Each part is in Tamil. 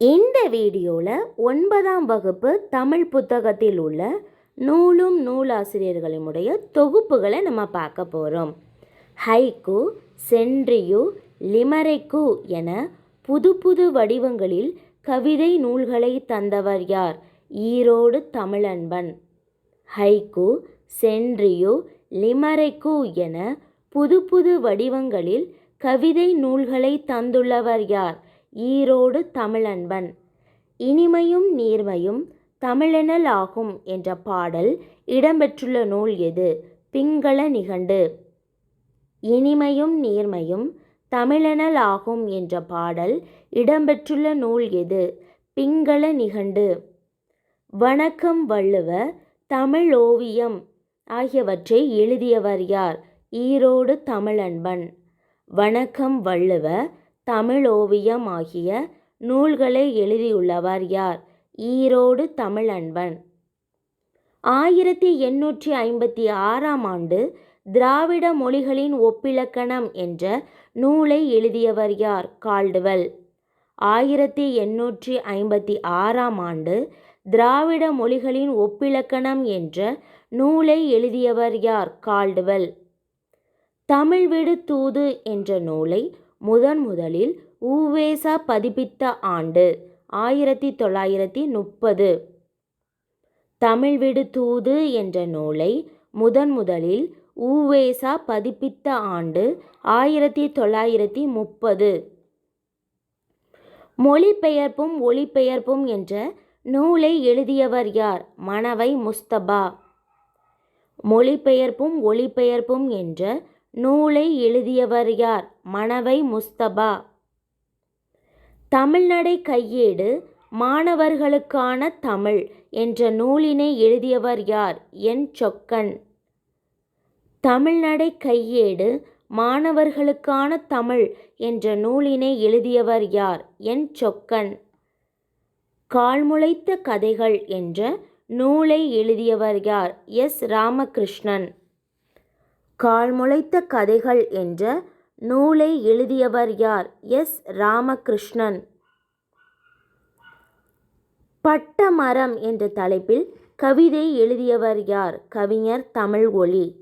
இந்த வீடியோவில் ஒன்பதாம் வகுப்பு தமிழ் புத்தகத்தில் உள்ள நூலும் நூலாசிரியர்களுடைய தொகுப்புகளை நம்ம பார்க்க போகிறோம் ஹைக்கு சென்ட்ரியு லிமரைக்கு என புது புது வடிவங்களில் கவிதை நூல்களை தந்தவர் யார்? ஈரோடு தமிழன்பன். ஹைக்கு சென்ட்ரியு லிமரைக்கு என புது புது வடிவங்களில் கவிதை நூல்களை தந்துள்ளவர் யார்? ஈரோடு தமிழன்பன். இனிமையும் நீர்மையும் தமிழெனல் ஆகும் என்ற பாடல் இடம்பெற்றுள்ள நூல் எது? பிங்கள நிகண்டு. இனிமையும் நீர்மையும் தமிழெனல் ஆகும் என்ற பாடல் இடம்பெற்றுள்ள நூல் எது? பிங்கள நிகண்டு. வணக்கம் வள்ளுவ தமிழ் ஓவியம் ஆகியவற்றை எழுதியவர் யார்? ஈரோடு தமிழன்பன். வணக்கம் வள்ளுவ தமிழ் ஓவியம் ஆகிய நூல்களை எழுதியுள்ளவர் யார்? ஈரோடு தமிழன்பன். ஆயிரத்தி எண்ணூற்றி ஐம்பத்தி ஆறாம் ஆண்டு திராவிட மொழிகளின் ஒப்பிலக்கணம் என்ற நூலை எழுதியவர் யார்? கால்டுவெல். ஆயிரத்தி எண்ணூற்றி ஐம்பத்தி ஆறாம் ஆண்டு திராவிட மொழிகளின் ஒப்பிலக்கணம் என்ற நூலை எழுதியவர் யார்? கால்டுவெல். தமிழ் விடு தூது என்ற நூலை முதன் முதலில் உவேசா பதிப்பித்த ஆண்டு ஆயிரத்தி தொள்ளாயிரத்தி முப்பது. தமிழ் விடு தூது என்ற நூலை முதன் முதலில் உவேசா பதிப்பித்த ஆண்டு ஆயிரத்தி தொள்ளாயிரத்தி முப்பது. மொழிபெயர்ப்பும் ஒளிபெயர்ப்பும் என்ற நூலை எழுதியவர் யார்? மணவை முஸ்தபா. மொழிபெயர்ப்பும் ஒளிபெயர்ப்பும் என்ற நூலை எழுதியவர் யார்? மணவை முஸ்தபா. தமிழ்நடை கையேடு மாணவர்களுக்கான தமிழ் என்ற நூலினை எழுதியவர் யார்? என். சொக்கன். தமிழ்நடை கையேடு மாணவர்களுக்கான தமிழ் என்ற நூலினை எழுதியவர் யார்? என். சொக்கன். கால்முளைத்த கதைகள் என்ற நூலை எழுதியவர் யார்? எஸ். ராமகிருஷ்ணன். கால்முளைத்த கதைகள் என்ற நூலை எழுதியவர் யார்? எஸ். ராமகிருஷ்ணன். பட்டமரம் என்ற தலைப்பில் கவிதை எழுதியவர் யார்? கவிஞர் தமிழ் ஒளி.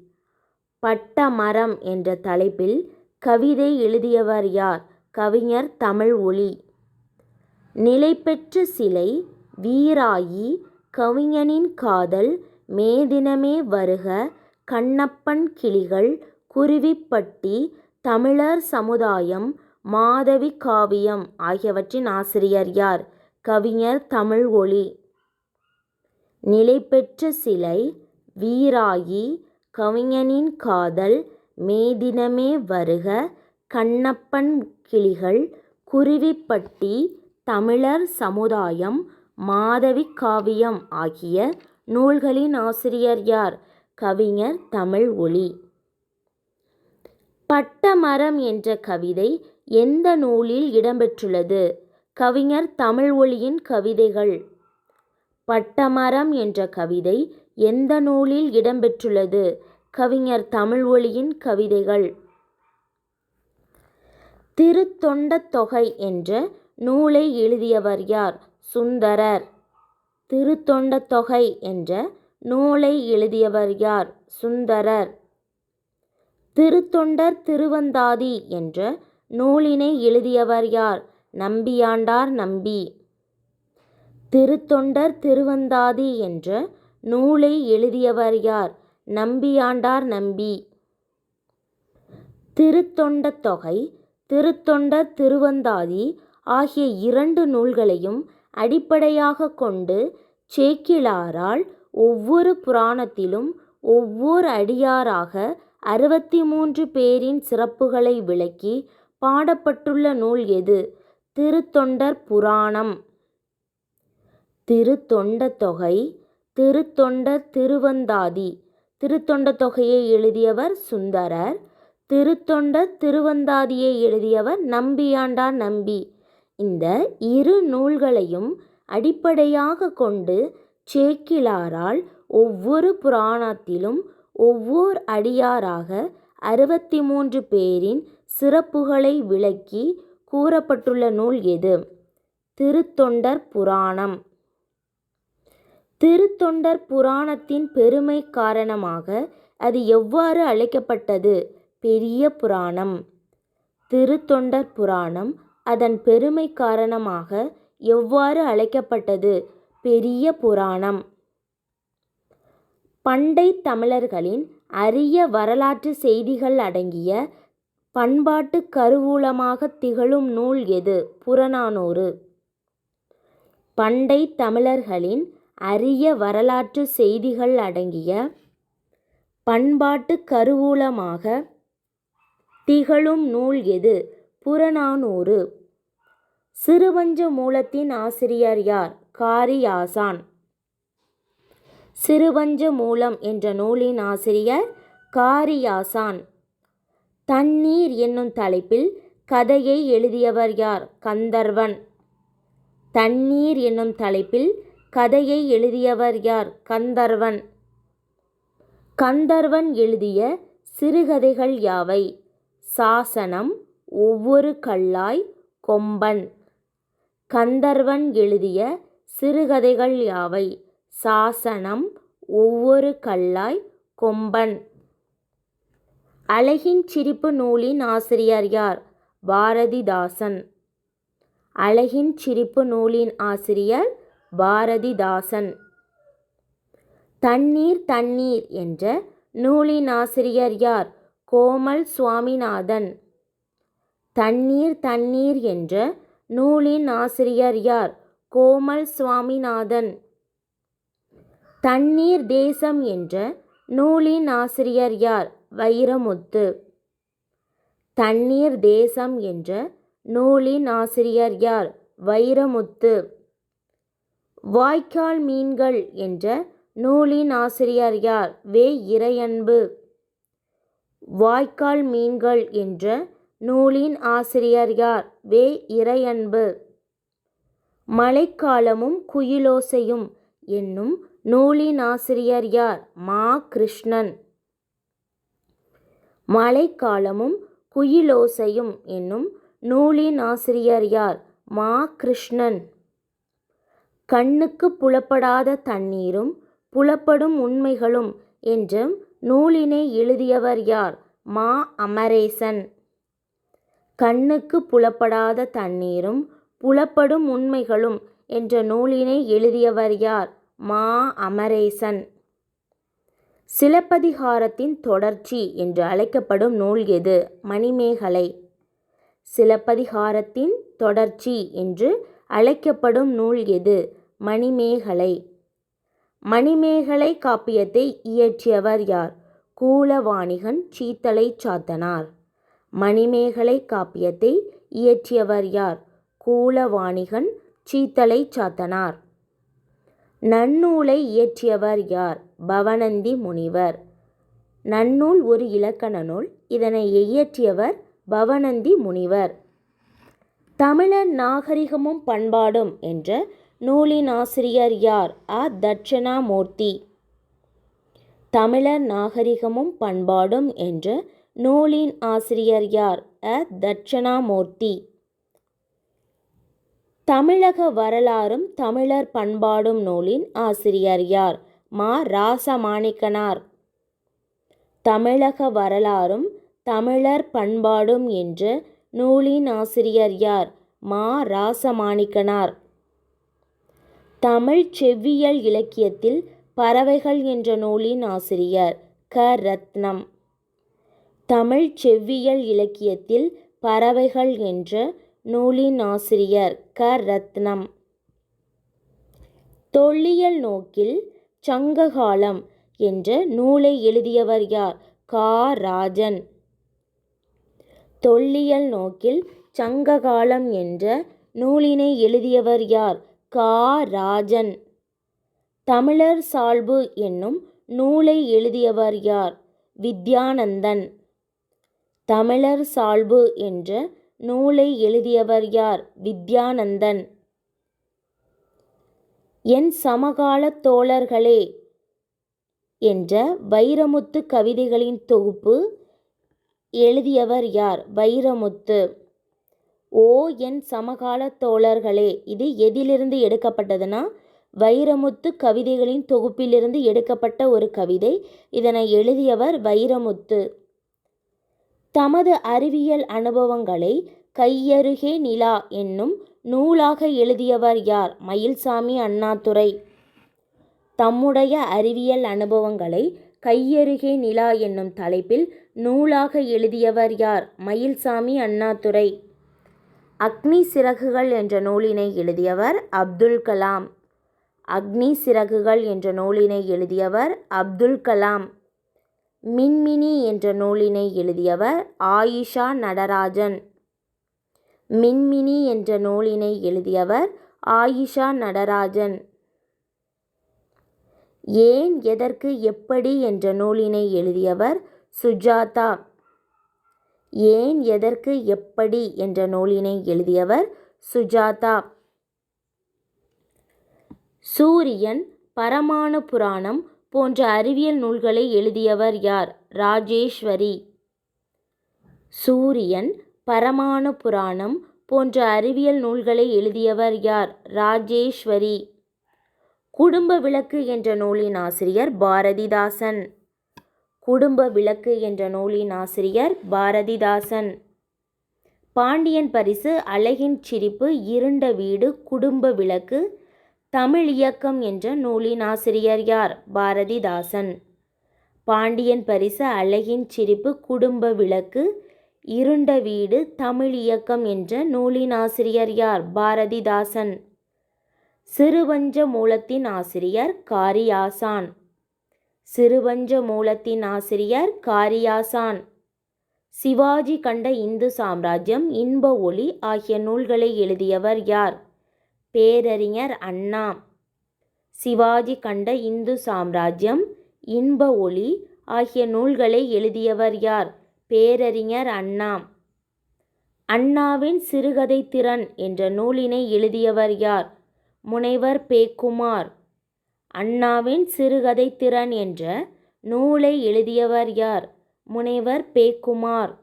பட்டமரம் என்ற தலைப்பில் கவிதை எழுதியவர் யார்? கவிஞர் தமிழ் ஒளி. நிலைபெற்ற சிலை வீராயி கவிஞனின் காதல் மேதினமே வருக கண்ணப்பன் கிளிகள் குருவிப்பட்டி தமிழர் சமுதாயம் மாதவி காவியம் ஆகியவற்றின் ஆசிரியர் யார்? கவிஞர் தமிழ் ஒளி நிலைபெற்ற சிலை வீராயி கவிஞனின் காதல் மேதினமே வருக கண்ணப்பன் கிளிகள் குருவிப்பட்டி தமிழர் சமுதாயம் மாதவி காவியம் ஆகிய நூல்களின் ஆசிரியர் யார்? கவிஞர் தமிழ் ஒளி. பட்டமரம் என்ற கவிதை எந்த நூலில் இடம்பெற்றுள்ளது? கவிஞர் தமிழ் ஒளியின் கவிதைகள். பட்டமரம் என்ற கவிதை எந்த நூலில் இடம்பெற்றுள்ளது? கவிஞர் தமிழ் ஒளியின் கவிதைகள். திருத்தொண்ட தொகை என்ற நூலை எழுதியவர் யார்? சுந்தரர். திருத்தொண்ட தொகை என்ற நூலை எழுதியவர் யார்? சுந்தரர். திருத்தொண்டர் திருவந்தாதி என்ற நூலினை எழுதியவர் யார்? நம்பியாண்டார் நம்பி. திருத்தொண்டர் திருவந்தாதி என்ற நூலை எழுதியவர் யார்? நம்பியாண்டார் நம்பி. திருத்தொண்ட தொகை திருத்தொண்டர் திருவந்தாதி ஆகிய இரண்டு நூல்களையும் அடிப்படையாக கொண்டு சேக்கிழாரால் ஒவ்வொரு புராணத்திலும் ஒவ்வொரு அடியாராக அறுபத்தி மூன்று பேரின் சிறப்புகளை விளக்கி பாடப்பட்டுள்ள நூல் எது? திருத்தொண்டர் புராணம். திருத்தொண்ட தொகை திருத்தொண்டர் திருவந்தாதி. திருத்தொண்ட தொகையை எழுதியவர் சுந்தரர். திருத்தொண்டர் திருவந்தாதியை எழுதியவர் நம்பியாண்டார் நம்பி. இந்த இரு நூல்களையும் அடிப்படையாக கொண்டு சேக்கிழாரால் ஒவ்வொரு புராணத்திலும் ஒவ்வொரு அடியாராக அறுபத்தி மூன்று பேரின் சிறப்புகளை விளக்கி கூறப்பட்டுள்ள நூல் எது? திருத்தொண்டர் புராணம். திருத்தொண்டர் புராணத்தின் பெருமை காரணமாக அது எவ்வாறு அழைக்கப்பட்டது? பெரிய புராணம். திருத்தொண்டர் புராணம் அதன் பெருமை காரணமாக எவ்வாறு அழைக்கப்பட்டது? பெரிய புராணம். பண்டை தமிழர்களின் அரிய வரலாற்று செய்திகள் அடங்கிய பண்பாட்டு கருவூலமாக திகழும் நூல் எது? புறநானூறு. பண்டை தமிழர்களின் அரிய வரலாற்று செய்திகள் அடங்கிய பண்பாட்டு கருவூலமாக திகழும் நூல் எது? புறநானூறு. சிறுவஞ்ச மூலத்தின் ஆசிரியர் யார்? காரியாசான். சிறுவஞ்ச மூலம் என்ற நூலின் ஆசிரியர் காரியாசான். தண்ணீர் என்னும் தலைப்பில் கதையை எழுதியவர் யார்? கந்தர்வன். தண்ணீர் என்னும் தலைப்பில் கதையை எழுதியவர் யார்? கந்தர்வன். கந்தர்வன் எழுதிய சிறுகதைகள் யாவை? சாசனம் ஒவ்வொரு கல்லாய் கொம்பன். கந்தர்வன் எழுதிய சிறுகதைகள் யாவை? சாசனம் ஒவ்வொரு கல்லாய் கொம்பன். அழகின் சிரிப்பு நூலின் ஆசிரியர் யார்? பாரதிதாசன். அழகின் சிரிப்பு நூலின் ஆசிரியர் பாரதிதாசன். தண்ணீர் தண்ணீர் என்ற நூலின் ஆசிரியர் யார்? கோமல் சுவாமிநாதன். தண்ணீர் தண்ணீர் என்ற நூலின் ஆசிரியர் யார்? கோமல் சுவாமிநாதன் தண்ணீர் தேசம் என்ற நூலின் ஆசிரியர் யார்? வைரமுத்து. தண்ணீர் தேசம் என்ற நூலின் ஆசிரியர் யார்? வைரமுத்து. வாய்க்கால் மீன்கள் என்ற நூலின் ஆசிரியர் யார்? வே. இறையன்பு. வாய்க்கால் மீன்கள் என்ற நூலின் ஆசிரியர் யார்? வே. இறையன்பு. மழைக்காலமும் குயிலோசையும் என்னும் நூலின் ஆசிரியர் யார்? மா. கிருஷ்ணன். மழைக்காலமும் குயிலோசையும் என்னும் நூலின் ஆசிரியர் யார்? மா. கிருஷ்ணன். கண்ணுக்கு புலப்படாத தண்ணீரும் புலப்படும் உண்மைகளும் என்ற நூலினை எழுதியவர் யார்? மா. அமரேசன். கண்ணுக்கு புலப்படாத தண்ணீரும் புலப்படும் உண்மைகளும் என்ற நூலினை எழுதியவர் யார்? மா. அமரேசன். சிலப்பதிகாரத்தின் தொடர்ச்சி என்று அழைக்கப்படும் நூல் எது? மணிமேகலை. சிலப்பதிகாரத்தின் தொடர்ச்சி என்று அழைக்கப்படும் நூல் எது? மணிமேகலை. மணிமேகலை காப்பியத்தை இயற்றியவர் யார்? கூலவாணிகன் சீத்தலை சாத்தனார். மணிமேகலை காப்பியத்தை இயற்றியவர் யார்? கூலவாணிகன் சீத்தலை சாத்தனார். நன்னூலை இயற்றியவர் யார்? பவனந்தி முனிவர். நன்னூல் ஒரு இலக்கண நூல். இதனை இயற்றியவர் பவனந்தி முனிவர். தமிழர் நாகரிகமும் பண்பாடும் என்ற நூலின் ஆசிரியர் யார்? அ தட்சிணாமூர்த்தி. தமிழர் நாகரிகமும் பண்பாடும் என்ற நூலின் ஆசிரியர் யார்? அ தட்சிணாமூர்த்தி. தமிழக வரலாறும் தமிழர் பண்பாடும் நூலின் ஆசிரியர் யார்? மா. ராசமாணிக்கனார். தமிழக வரலாறும் தமிழர் பண்பாடும் என்ற நூலின் ஆசிரியர் யார்? மா. ராசமாணிக்கனார். தமிழ் செவ்வியல் இலக்கியத்தில் பறவைகள் என்ற நூலின் ஆசிரியர் க. ரத்னம். தமிழ் செவ்வியல் இலக்கியத்தில் பறவைகள் என்ற நூலின் ஆசிரியர் க. ரத்னம். தொல்லியல் நோக்கில் சங்ககாலம் என்ற நூலை எழுதியவர் யார்? கா. ராஜன். தொல்லியல் நோக்கில் சங்ககாலம் என்ற நூலினை எழுதியவர் யார்? கா. ராஜன். தமிழர் சால்பு என்னும் நூலை எழுதியவர் யார்? வித்யானந்தன். தமிழர் சால்பு என்ற நூலை எழுதியவர் யார்? வித்யானந்தன். என் சமகால தோழர்களே என்ற வைரமுத்து கவிதைகளின் தொகுப்பு எழுதியவர் யார்? வைரமுத்து. ஓ என் சமகால தோழர்களே இது எதிலிருந்து எடுக்கப்பட்டதுன்னா வைரமுத்து கவிதைகளின் தொகுப்பிலிருந்து எடுக்கப்பட்ட ஒரு கவிதை. இதனை எழுதியவர் வைரமுத்து. தமது அறிவியல் அனுபவங்களை கையருகே நிலா என்னும் நூலாக எழுதியவர் யார்? மயில்சாமி அண்ணாதுரை. தம்முடைய அறிவியல் அனுபவங்களை கையருகே நிலா என்னும் தலைப்பில் நூலாக எழுதியவர் யார்? மயில்சாமி அண்ணாதுரை. அக்னி சிறகுகள் என்ற நூலினை எழுதியவர் அப்துல் கலாம். அக்னி சிறகுகள் என்ற நூலினை எழுதியவர் அப்துல் கலாம். மின்மினி என்ற நூலினை எழுதியவர் ஆயிஷா நடராஜன். மின்மினி என்ற நூலினை எழுதியவர் ஆயிஷா நடராஜன். ஏன் எதற்கு எப்படி என்ற நூலினை எழுதியவர் சுஜாதா. ஏன் எதற்கு எப்படி என்ற நூலினை எழுதியவர் சுஜாதா. சூரியன் பரமாணு புராணம் போன்ற அறிவியல் நூல்களை எழுதியவர் யார்? ராஜேஸ்வரி. சூரியன் பரமாணு புராணம் போன்ற அறிவியல் நூல்களை எழுதியவர் யார்? ராஜேஸ்வரி. குடும்ப விளக்கு என்ற நூலின் ஆசிரியர் பாரதிதாசன். குடும்ப விளக்கு என்ற நூலின் ஆசிரியர் பாரதிதாசன். பாண்டியன் பரிசு அழகின் சிரிப்பு இருண்ட வீடு குடும்ப விளக்கு தமிழ் இயக்கம் என்ற நூலின் ஆசிரியர் யார்? பாரதிதாசன். பாண்டியன் பரிசு அழகின் சிரிப்பு குடும்ப விளக்கு இருண்ட வீடு தமிழ் இயக்கம் என்ற நூலின் ஆசிரியர் யார்? பாரதிதாசன். சிறுவஞ்ச மூலத்தின் ஆசிரியர் காரியாசான். சிறுவஞ்ச மூலத்தின் ஆசிரியர் காரியாசான். சிவாஜி கண்ட இந்து சாம்ராஜ்யம் இன்ப ஒளி ஆகிய நூல்களை எழுதியவர் யார்? பேரறிஞர் அண்ணா சிவாஜி கண்ட இந்து சாம்ராஜ்யம் இன்ப ஒளி ஆகிய நூல்களை எழுதியவர் யார்? பேரறிஞர் அண்ணா அண்ணாவின் சிறுகதை திறன் என்ற நூலினை எழுதியவர் யார்? முனைவர் பேக்குமார். அண்ணாவின் சிறுகதை திறன் என்ற நூலை எழுதியவர் யார்? முனைவர் பேக்குமார்.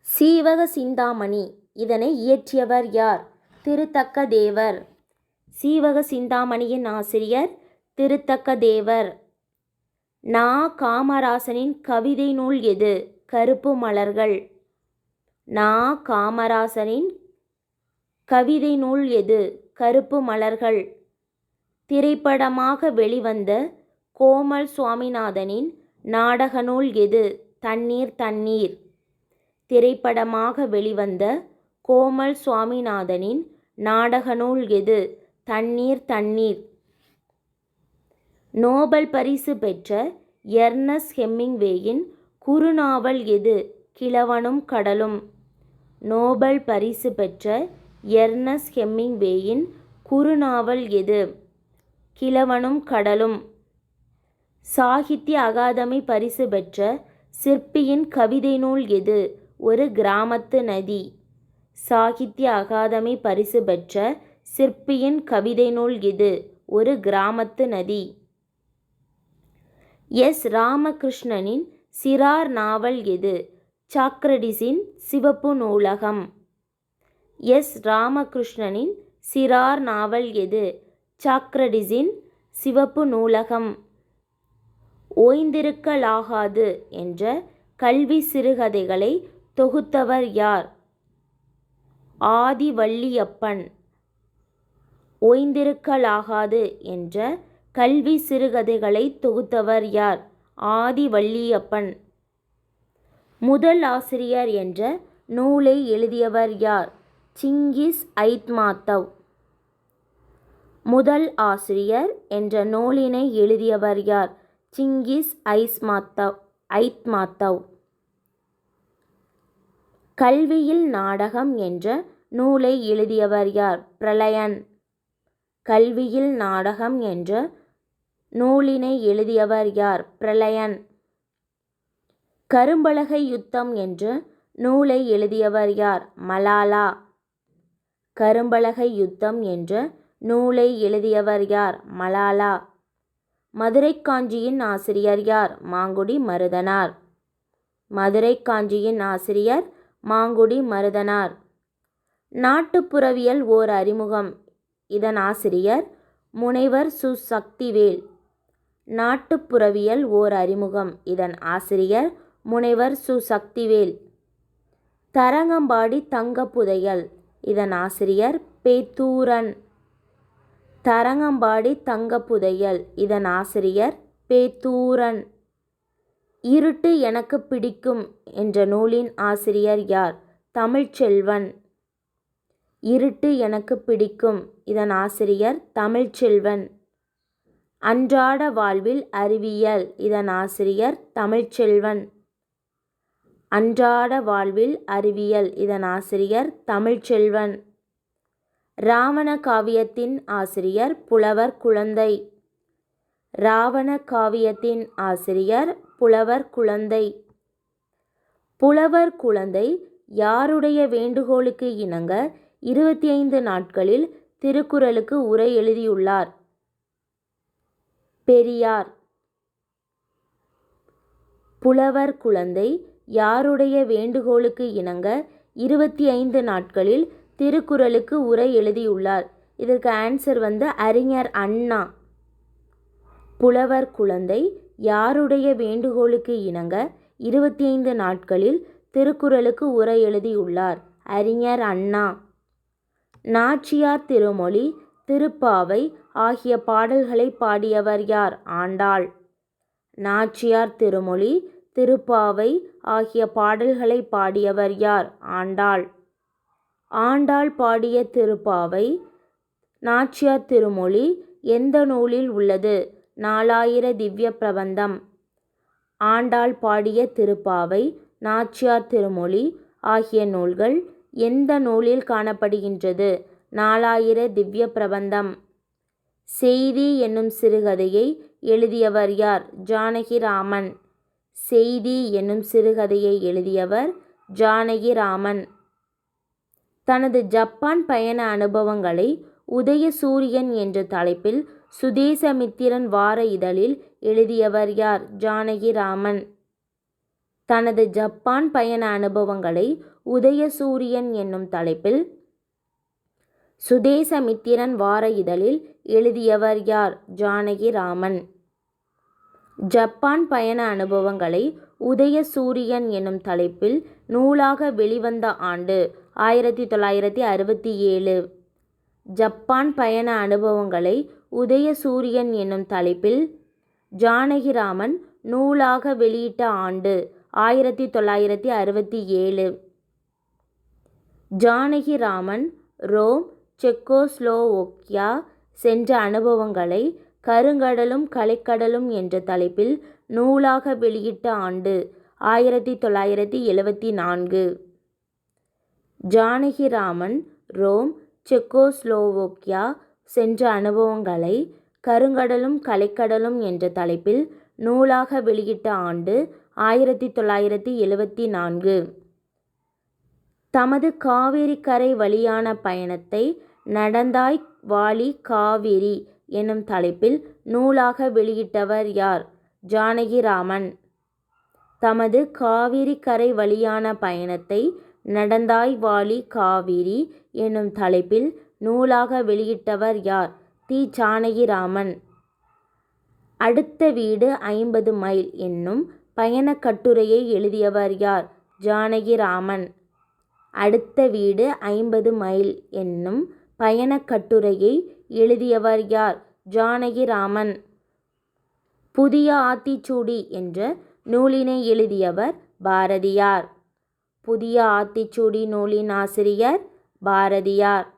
சீவக சிந்தாமணி இதனை இயற்றியவர் யார்? திருத்தக்க தேவர் சீவக சிந்தாமணியின் ஆசிரியர் திருத்தக்க தேவர் நா. காமராசனின் கவிதை நூல் எது? கருப்பு மலர்கள். நா. காமராசனின் கவிதை நூல் எது? கருப்பு மலர்கள். திரைப்படமாக வெளிவந்த கோமல் சுவாமிநாதனின் நாடக நூல் எது? தண்ணீர் தண்ணீர். திரைப்படமாக வெளிவந்த கோமல் சுவாமிநாதனின் நாடக நூல் எது? தண்ணீர் தண்ணீர். நோபல் பரிசு பெற்ற எர்னஸ் ஹெம்மிங்வேயின் குறுநாவல் எது? கிழவனும் கடலும். நோபல் பரிசு பெற்ற எர்னஸ் ஹெம்மிங்வேயின் குறுநாவல் எது? கிழவனும் கடலும். சாகித்ய அகாதமி பரிசு பெற்ற சிற்பியின் கவிதை நூல் எது? ஒரு கிராமத்து நதி. சாகித்ய அகாதமி பரிசு பெற்ற சிற்பியின் கவிதை நூல் இது ஒரு கிராமத்து நதி. எஸ். ராமகிருஷ்ணனின் சிறார் நாவல் எது சாக்ரடிஸின் சிவப்பு நூலகம். எஸ். ராமகிருஷ்ணனின் சிறார் நாவல் எது சாக்ரடிஸின் சிவப்பு நூலகம். ஓய்ந்திருக்கலாகாது என்ற கல்வி சிறுகதைகளை தொகுத்தவர் யார்? ஆதிவள்ளியப்பன் ஓய்ந்திருக்கலாகாது என்ற கல்வி சிறுகதைகளை தொகுத்தவர் யார்? ஆதிவள்ளியப்பன். முதல் ஆசிரியர் என்ற நூலை எழுதியவர் யார்? சிங்கிஸ் ஐத்மாத்தவ். முதல் ஆசிரியர் என்ற நூலினை எழுதியவர் யார்? சிங்கிஸ் ஐஸ்மாத்தவ் ஐத்மாத்தவ். கல்வியில் நாடகம் என்ற நூலை எழுதியவர் யார்? பிரளயன். கல்வியில் நாடகம் என்ற நூலினை எழுதியவர் யார்? பிரளயன். கரும்பலகை யுத்தம் என்ற நூலை எழுதியவர் யார்? மலாலா. கரும்பலகை யுத்தம் என்ற நூலை எழுதியவர் யார்? மலாலா. மதுரை காஞ்சியின் ஆசிரியர் யார்? மாங்குடி மருதனார். மதுரை காஞ்சியின் ஆசிரியர் மாங்குடி மருதனார். நாட்டுப்புறவியல் ஓர் அறிமுகம். இதன் ஆசிரியர் முனைவர் சு. சக்திவேல். நாட்டுப்புறவியல் ஓர் அறிமுகம். இதன் ஆசிரியர் முனைவர் சு. சக்திவேல். தரங்கம்பாடி தங்கப்புதையல். இதன் ஆசிரியர் பேத்தூரன். தரங்கம்பாடி தங்கப்புதையல். இதன் ஆசிரியர் பேத்தூரன். இருட்டு எனக்கு பிடிக்கும் என்ற நூலின் ஆசிரியர் யார்? தமிழ்ச்செல்வன். இருட்டு எனக்கு பிடிக்கும் இதன் ஆசிரியர் தமிழ்ச்செல்வன். அன்றாட வாழ்வில் அறிவியல் இதன் ஆசிரியர் தமிழ்ச்செல்வன். அன்றாட வாழ்வில் அறிவியல் இதன் ஆசிரியர் தமிழ்ச்செல்வன். ராவண காவியத்தின் ஆசிரியர் புலவர் குழந்தை. ராவண காவியத்தின் ஆசிரியர் புலவர் குழந்தை. புலவர் குழந்தை யாருடைய வேண்டுகோளுக்கு இணங்க இருபத்தி ஐந்து நாட்களில் திருக்குறளுக்கு உரை எழுதியுள்ளார்? பெரியார். புலவர் குழந்தை யாருடைய வேண்டுகோளுக்கு இணங்க இருபத்தி ஐந்து நாட்களில் திருக்குறளுக்கு உரை எழுதியுள்ளார்? இதற்கு ஆன்சர் வந்து அறிஞர் அண்ணா. புலவர் குழந்தை யாருடைய வேண்டுகோளுக்கு இணங்க இருபத்தி ஐந்து நாட்களில் திருக்குறளுக்கு உரை எழுதியுள்ளார். அறிஞர் அண்ணா. நாச்சியார் திருமொழி திருப்பாவை ஆகிய பாடல்களை பாடியவர் யார்? ஆண்டாள். நாச்சியார் திருமொழி திருப்பாவை ஆகிய பாடல்களை பாடியவர் யார்? ஆண்டாள். ஆண்டாள் பாடிய திருப்பாவை நாச்சியார் திருமொழி எந்த நூலில் உள்ளது? நாலாயிர திவ்ய பிரபந்தம். ஆண்டாள் பாடிய திருப்பாவை நாச்சியார் திருமொழி ஆகிய நூல்கள் எந்த நூலில் காணப்படுகின்றது? நாலாயிர திவ்ய பிரபந்தம். செய்தி என்னும் சிறுகதையை எழுதியவர் யார்? ஜானகிராமன் செய்தி என்னும் சிறுகதையை எழுதியவர் ஜானகிராமன் தனது ஜப்பான் பயண அனுபவங்களை உதயசூரியன் என்ற தலைப்பில் சுதேசமித்திரன் வார இதழில் எழுதியவர் யார்? ஜானகிராமன். தனது ஜப்பான் பயண அனுபவங்களை உதயசூரியன் என்னும் தலைப்பில் சுதேசமித்திரன் வார இதழில் எழுதியவர் யார்? ஜானகிராமன். ஜப்பான் பயண அனுபவங்களை உதயசூரியன் என்னும் தலைப்பில் நூலாக வெளிவந்த ஆண்டு ஆயிரத்தி தொள்ளாயிரத்தி அறுபத்தி ஏழு. ஜப்பான் பயண அனுபவங்களை உதயசூரியன் என்னும் தலைப்பில் ஜானகிராமன் நூலாக வெளியிட்ட ஆண்டு ஆயிரத்தி தொள்ளாயிரத்தி அறுபத்தி ஏழு. ஜானகிராமன் ரோம் செக்கோஸ்லோவோக்கியா சென்ற அனுபவங்களை கருங்கடலும் கலைக்கடலும் என்ற தலைப்பில் நூலாக வெளியிட்ட ஆண்டு ஆயிரத்தி தொள்ளாயிரத்தி எழுவத்தி நான்கு. ஜானகிராமன் ரோம் செக்கோஸ்லோவோக்கியா சென்ற அனுபவங்களை கருங்கடலும் கலைக்கடலும் என்ற தலைப்பில் நூலாக வெளியிட்ட ஆண்டு ஆயிரத்தி தொள்ளாயிரத்தி எழுவத்தி நான்கு தமது காவிரி கரை வழியான பயணத்தை நடந்தாய் வாலி காவிரி எனும் தலைப்பில் நூலாக வெளியிட்டவர் யார்? ஜானகிராமன். தமது காவிரி கரை வழியான பயணத்தை நடந்தாய் வாலி காவிரி எனும் தலைப்பில் நூலாக வெளியிட்டவர் யார்? தி. ஜானகிராமன் அடுத்த வீடு ஐம்பது மைல் என்னும் பயணக் கட்டுரையை எழுதியவர் யார்? ஜானகிராமன். அடுத்த வீடு ஐம்பது மைல் என்னும் பயணக் கட்டுரையை எழுதியவர் யார்? ஜானகிராமன். புதிய ஆத்திச்சூடி என்ற நூலினை எழுதியவர் பாரதியார். புதிய ஆத்திச்சூடி நூலின் ஆசிரியர் பாரதியார்.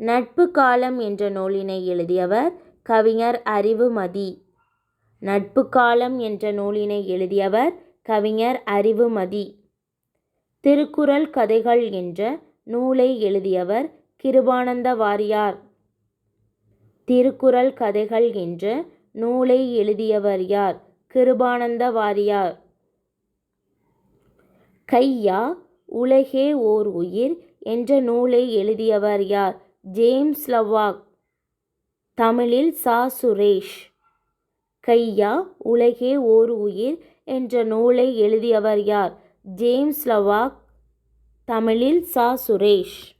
நட்பு காலம் என்ற நூலினை எழுதியவர் கவிஞர் அறிவுமதி. நட்பு காலம் என்ற நூலினை எழுதியவர் கவிஞர் அறிவுமதி. திருக்குறள் கதைகள் என்ற நூலை எழுதியவர் கிருபானந்த வாரியார். திருக்குறள் கதைகள் என்ற நூலை எழுதியவர் யார்? கிருபானந்த வாரியார். கையா உலகே ஓர் உயிர் என்ற நூலை எழுதியவர் யார்? James Lovelock. தமிழில் சா. சுரேஷ். கையா உலகே ஓர் உயிர் என்ற நூலை எழுதியவர் யார்? James Lovelock. தமிழில் சா. சுரேஷ்.